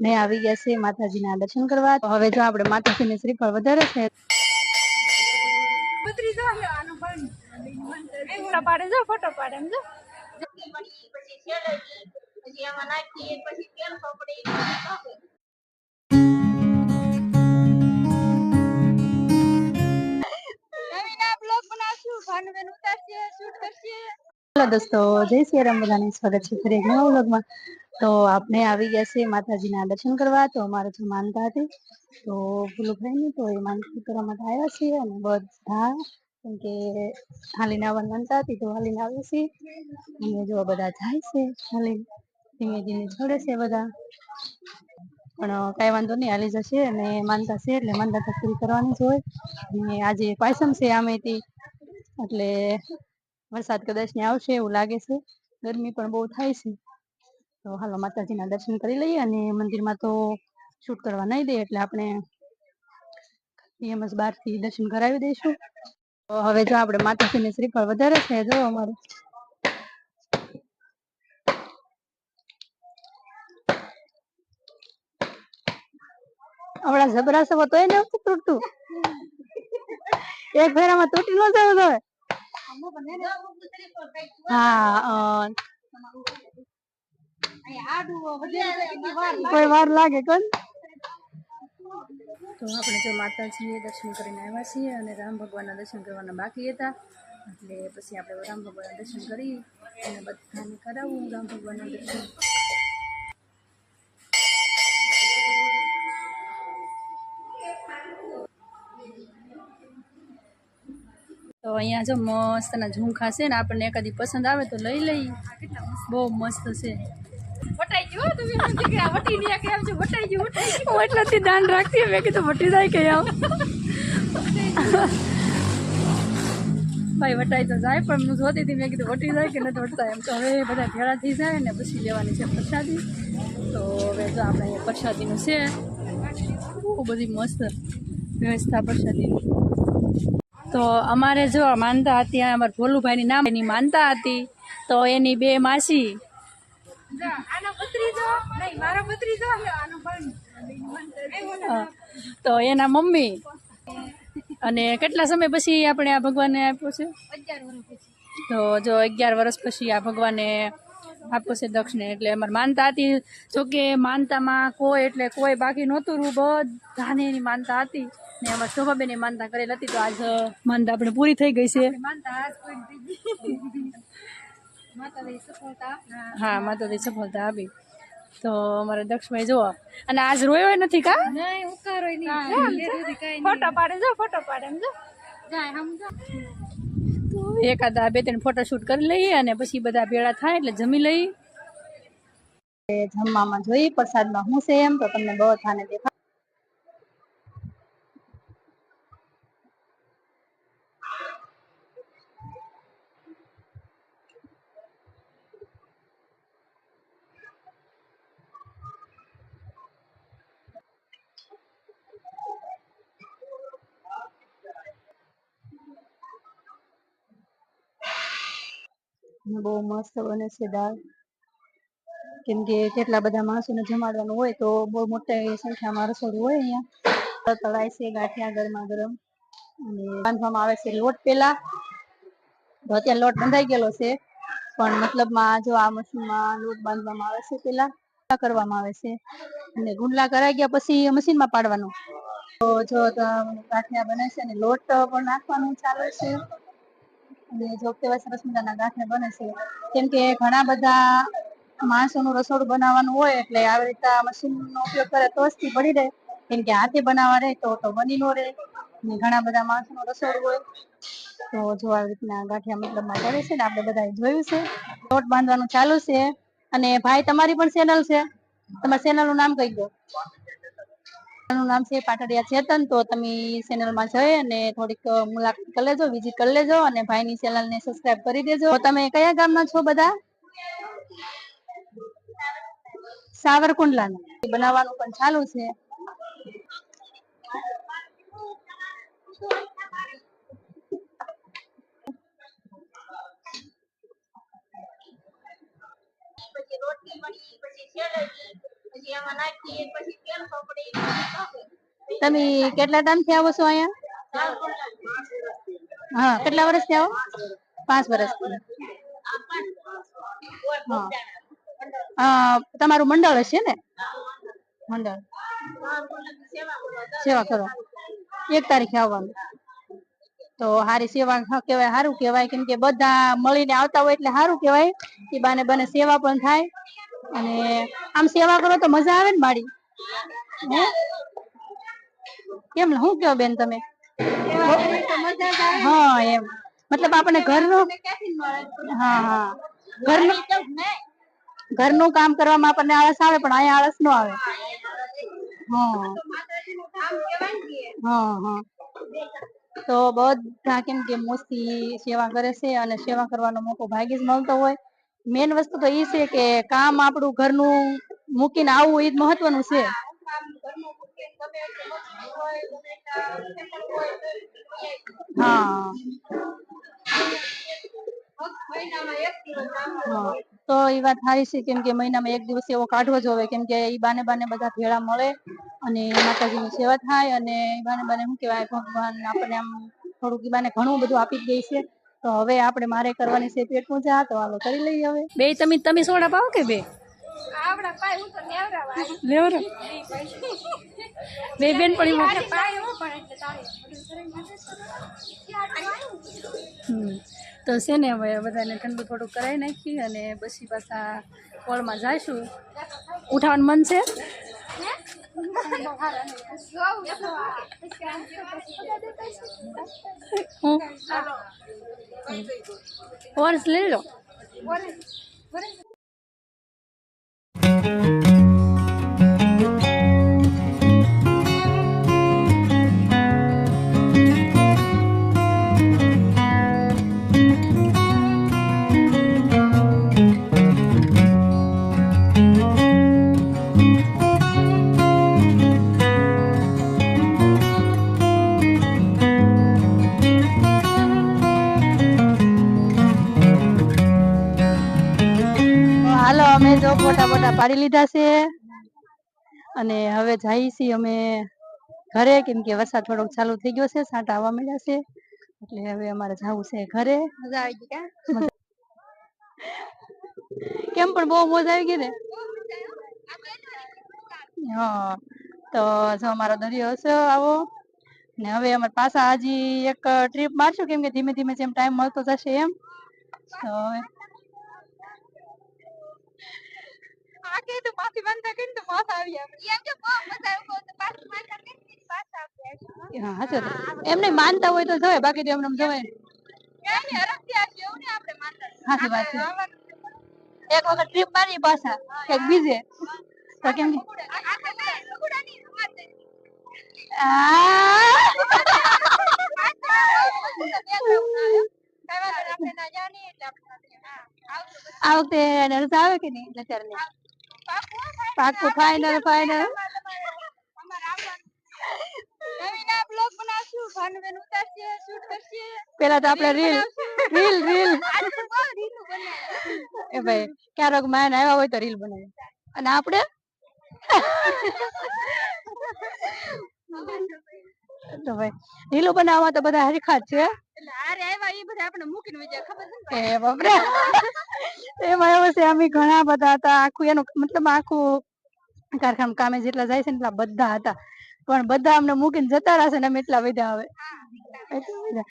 ને આવી ગયા છે માતાજીના દર્શન કરવા. તો હવે જો આપણે માતાજીને શ્રીફળ વધારે છે. ફોટો પાડે જો. દોસ્તો જય શ્રી રામ બધાને. સ્વાગત છે ફરી એક નવા વ્લોગમાં. તો આપણે આવી ગયા છે માતાજીના દર્શન કરવા, તો અમારે જે માનતા હતી. તો ભૂલુભાઈ ની તો એ માનતા કરવા માટે આવ્યા છીએ અને બધા, કેમ કે હાલીને આવવાની માનતા હતી તો હાલીને આવી છીએ. અને જો બધા જાય છે, હાલી ધીમે ધીમે છોડે છે બધા. પણ કાંઈ વાંધો નહીં, હાલી જશે અને માનતા છે એટલે માનતા તો પૂરી કરવાની જ હોય. અને આજે પાયસમ છે આમેથી એટલે વરસાદ કદાચ ને આવશે એવું લાગે છે. ગરમી પણ બહુ થાય છે. તો હાલો માતાજીના દર્શન કરી લઈએ અને મંદિરમાં તો શૂટ કરવા નહીં દે એટલે આપણે એમ બહારથી દર્શન કરાવી દઈશું. તો હવે જો આપણે માતાજીને શ્રીફળ વધારે છે, જો અમારું. હમણાં જબરા છે તોય નથી તૂટતું. એક ફેરામાં તૂટી ન જવું હા કોઈ વાર લાગે કોણ? તો આપણે જો માતાજીએ દર્શન કરીને આવ્યા છીએ અને રામ ભગવાનના દર્શન કરવાના બાકી હતા. એટલે પછી આપણે રામ ભગવાનના દર્શન કરી અને બધાને કરાવું રામ ભગવાનના દર્શન. તો અહીંયા જો મસ્ત ના ઝુમખા છે ને આપણને એકાદી પસંદ આવે તો લઈ લઈ બહુ મસ્ત છે. વટાઈ ગયો તમે વટી ની કે આવજો વટાઈ ગયો વટાઈ ગયો. એટલાથી ધ્યાન રાખતી મેં કીધું વટી જાય કે આવ. ભાઈ વટાઈ તો જાય પણ હું જોતી હતી મેં કીધું વટી જાય કે નથી વટતા એમ. તો હવે બધા ભેળા થઈ જાય ને પછી લેવાની છે પ્રસાદી. તો હવે જો આપણે અહીંયા પ્રસાદીનું છે. બહુ બધી મસ્ત વ્યવસ્થા પ્રસાદીની. તો અમારે જો માનતા હતી અમારા ભોલુભાઈની નામ એની માનતા હતી. તો એની બે માસી તો એના મમ્મી. અને કેટલા સમય પછી આપણે આ ભગવાનને આપ્યો છે? તો જો અગિયાર વર્ષ પછી આ ભગવાને આપ્યો છે દક્ષિણે એટલે અમારે માનતા હતી. જોકે માનતામાં કોઈ એટલે કોઈ બાકી નહોતું રૂ બધાને એની માનતા હતી. ને અમારે શોભાબેન માનતા કરેલ હતી તો આજ માનતા આપણે પૂરી થઈ ગઈ છે. માનતા હા માતાજી સફળતા આપી. તો અમારે દક્ષભાઈ જુઓ અને આજ રોયો નથી કા? નહીં ઉકારો નહીં. ફોટો પાડે જો ફોટો પાડે જો. જાય હમ જો. તો એકાદા બે ત્રણ ફોટો શૂટ કરી લઈએ અને પછી બધા ભેળા થાય એટલે જમી લઈએ. જમવામાં જોઈએ પ્રસાદમાં હું છે એમ તો તમને બધાને દેખા બહુ મસ્ત બને છે દાળ. કેમ કે કેટલા બધા માણસોને જમાડવાનું હોય તો બહુ મોટી સંખ્યામાં રસોડું હોય અહીંયા. તળાય છે, ગાંઠિયા, ગરમા ગરમ. અને બાંધવામાં આવે છે લોટ પેલા. તો અત્યારે લોટ બંધાઈ ગયેલો છે. પણ મતલબમાં જો આ મશીનમાં લોટ બાંધવામાં આવે છે પેલા કરવામાં આવે છે. અને ગુંડલા કરાઈ ગયા પછી મશીનમાં પાડવાનું. તો જો ગાંઠિયા બને છે અને લોટ પણ નાખવાનું ચાલે છે. અને જોબ તેવા સરસ મજાના ગાંઠિયા બને છે. કેમ કે ઘણા બધા માણસોનું રસોડું બનાવવાનું હોય એટલે આવી રીતે મશીનનો ઉપયોગ કરે તો જ બળી રહે. કેમ કે હાથે બનાવવા રહે તો તો બની નો રહે. ને ઘણા બધા માણસોનું રસોડું હોય તો જો આવી રીતના ગાંઠિયા મતલબમાં કરે છે ને આપણે બધાએ જોયું છે. રોટ બાંધવાનું ચાલુ છે. અને ભાઈ, તમારી પણ ચેનલ છે. તમારા ચેનલનું નામ કહી દો. નું નામ છે પાટડિયા ચેતન. તો તમે ચેનલમાં જઈ અને થોડીક મુલાકાત કરી લેજો વિઝિટ કરી લેજો અને ભાઈની ચેનલ ને સબસ્ક્રાઇબ કરી દેજો. તમે કયા ગામના છો બધા? સાવરકુંડલા બનાવવાનું પણ ચાલુ છે. પછી રોટલી મળી પછી તમે કેટલા ટાઈમથી આવો છો અહીંયા હા કેટલા વર્ષથી આવો પાંચ વર્ષ. તમારું મંડળ હશે ને? મંડળ. સેવા કરો. એક તારીખે આવવાનું. તો હારી સેવા કેવાય સારું કેવાય કેમ કે બધા મળીને આવતા હોય એટલે સારું કેવાય એ બાને બને સેવા પણ થાય. અને આમ સેવા કરો તો મજા આવે ને મારી? કેમ શું કહો બેન તમે? હા, એમ. મતલબ આપણે ઘરનું હા હા. ઘરનું ઘરનું કામ કરવામાં આપણને આળસ આવે, પણ અહીંયા આળસ નો આવે. હા હા. તો બધા કેમ કે મોસ્તી સેવા કરે છે અને સેવા કરવાનો મોકો ભાગ્યે જ મળતો હોય. મેન વસ્તુ તો ઈ છે કે કામ આપણું ઘરનું મૂકીને આવવું ઈ જ મહત્વનું છે. હા. તો એ વાત સારી છે કેમ કે મહિનામાં એક દિવસ એવો કાઢવો જોવે કેમ કે એ બાને બાને બધા ભેળા મળે અને માતાજીની સેવા થાય અને બાને બાને શું કહેવાય? ભગવાન આપણને આમ થોડુંક બાને ઘણું બધું આપી જ દે છે. તો હવે આપણે મારે કરવાની છે પેટ પૂજા તો હાલો કરી લઈએ હવે. બે તમે તમે સોડા પાવો કે બે? બે બેન પણ મારે પાય. હું પણ એટલે તારે બધું કરીને માટે હમ. તો છે ને હવે બધાને ઠંડુ થોડું કરાવી નાખી અને પછી પાછા કોળમાં જઈશું. ઉઠાવવાનું મન છે? હું? ઓરસ લઈ લો તો હાલો અમે તો ફોટા ફોટા પાડી લીધા છે. અને હવે જઈએ છીએ અમે ઘરે કેમ કે વરસાદ થોડોક ચાલુ થઈ ગયો છે સાંટા આવવા માંડ્યા છે. એટલે હવે અમારે જવું છે ઘરે. મજા આવી ગઈ કેમ પણ બહુ મોજ આવી ગઈ ને? હા તો જો અમારો દરિયો હશે આવો. ને હવે અમારે પાછા હજી એક ટ્રીપ મારશું કેમ કે ધીમે ધીમે જેમ ટાઈમ મળતો જશે એમ. તો એમને માનતા હોય તો જવાય બાકી તો એમને જવાય એક વખત ટ્રીપ મારી પાછા એક બીજે. તો કેમ આ વખતે નરસા આવે કે નહીં? એટલે પાક્કું ફાઇનલ ફાઇનલ પેલા તો આપણે રીલ રીલ રીલ એ ભાઈ ક્યારેક માન આવ્યા હોય તો રીલ બનાવી. અને આપણે? તો ભાઈ રીલો બનાવવા તો બધા હરખા છે. એમાં એવું છે અમે ઘણા બધા હતા આખું એનું મતલબ આખું કારખાનું કામે જેટલા જાય છે એટલા બધા હતા. પણ બધા અમને મૂકીને જતા રહેશે ને અમે એટલા બધા બધા.